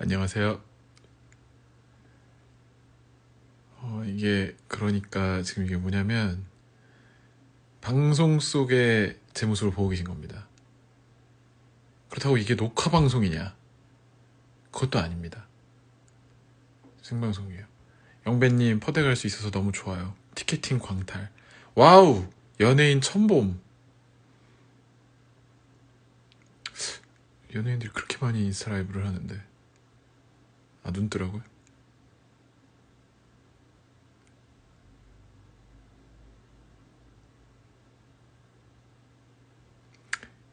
안녕하세요. 어, 이게, 그러니까 지금 이게 뭐냐면, 방송 속에 제 모습을 보고 계신 겁니다. 그렇다고 이게 녹화 방송이냐? 그것도 아닙니다. 생방송이에요. 영배님, 퍼대 갈 수 있어서 너무 좋아요. 티켓팅 광탈. 와우! 연예인 천봄. 연예인들이 그렇게 많이 인스타 라이브를 하는데. 아, 눈 뜨라고요?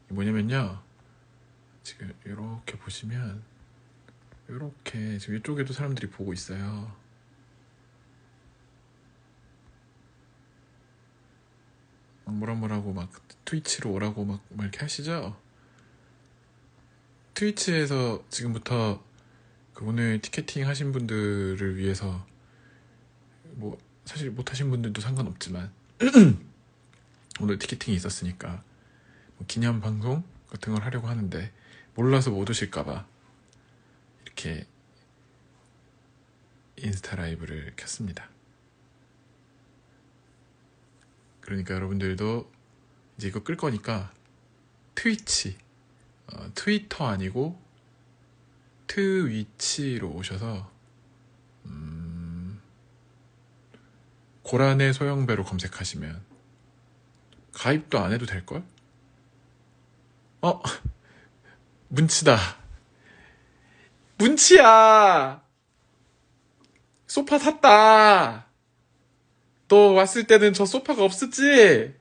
이게 뭐냐면요. 지금 이렇게 보시면 이렇게 지금 이쪽에도 사람들이 보고 있어요. 막 뭐라 뭐라고 막 트위치로 오라고 막, 막 이렇게 하시죠? 트위치에서 지금부터 그 오늘 티켓팅 하신 분들을 위해서 뭐 사실 못 하신 분들도 상관없지만 오늘 티켓팅이 있었으니까 뭐 기념 방송 같은 걸 하려고 하는데 몰라서 못 오실까봐 이렇게 인스타 라이브를 켰습니다. 그러니까 여러분들도 이제 이거 끌 거니까 트위치, 어, 트위터 아니고 트 위치로 오셔서 음, 고란의 소형배로 검색하시면 가입도 안 해도 될걸? 어? 문치다. 문치야! 소파 샀다! 너 왔을 때는 저 소파가 없었지?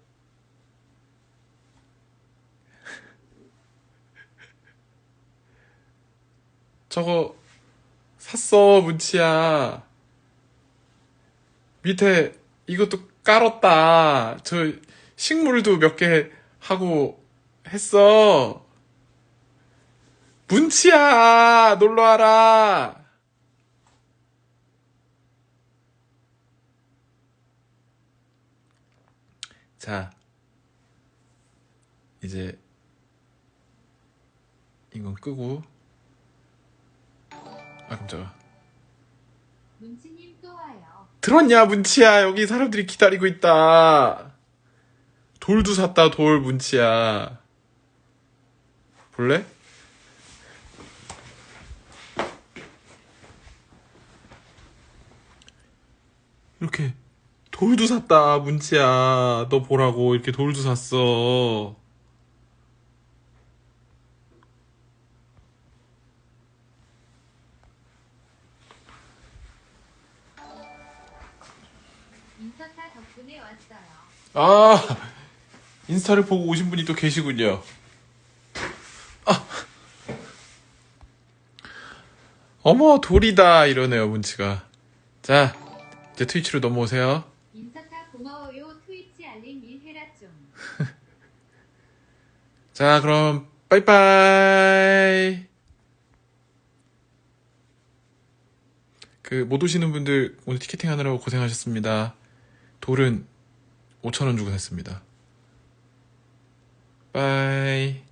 저거 샀어, 문치야. 밑에 이것도 깔았다. 저 식물도 몇 개 하고 했어. 문치야, 놀러 와라. 자, 이제 이건 끄고 아 깜짝아. 문치님 또 와요. 들었냐 문치야? 여기 사람들이 기다리고 있다. 돌도 샀다 돌 문치야. 볼래? 이렇게 돌도 샀다 문치야. 너 보라고 이렇게 돌도 샀어 인서타 덕분에 왔어요. 아, 인스타를 보고 오신 분이 또 계시군요. 아. 어머, 돌이다. 이러네요, 문치가. 자, 이제 트위치로 넘어오세요. 인서타 고마워요. 트위치 알림 일 해라 좀. 자, 그럼, 빠이빠이. 그, 못 오시는 분들 오늘 티켓팅 하느라고 고생하셨습니다. 돌은 5,000원 주고 샀습니다. 빠이.